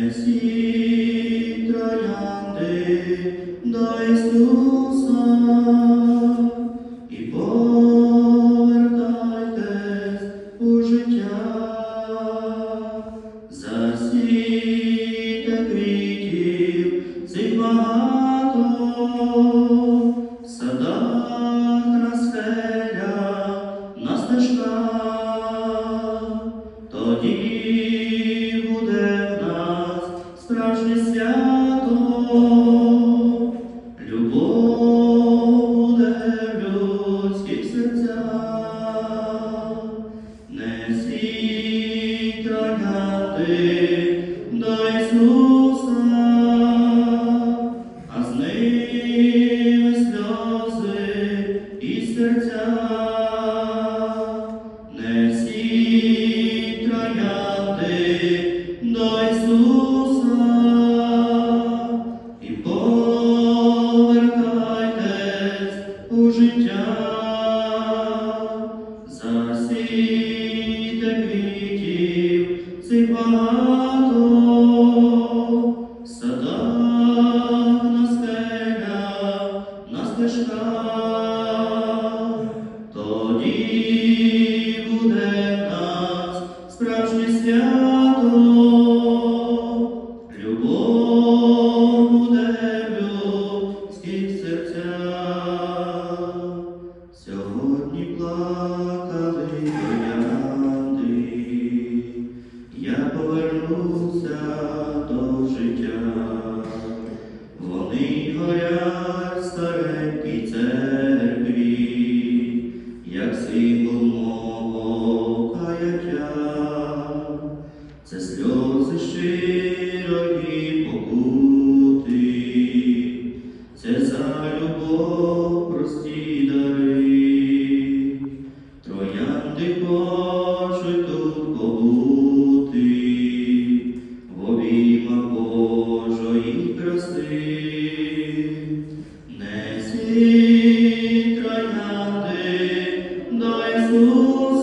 Несіть троянди до Ісуса і свято, людських серцях. Несіть троянди до Ісуса, а з ними сльози і серця. Троянди до Ісуса ما 只 đời nào để đời xuống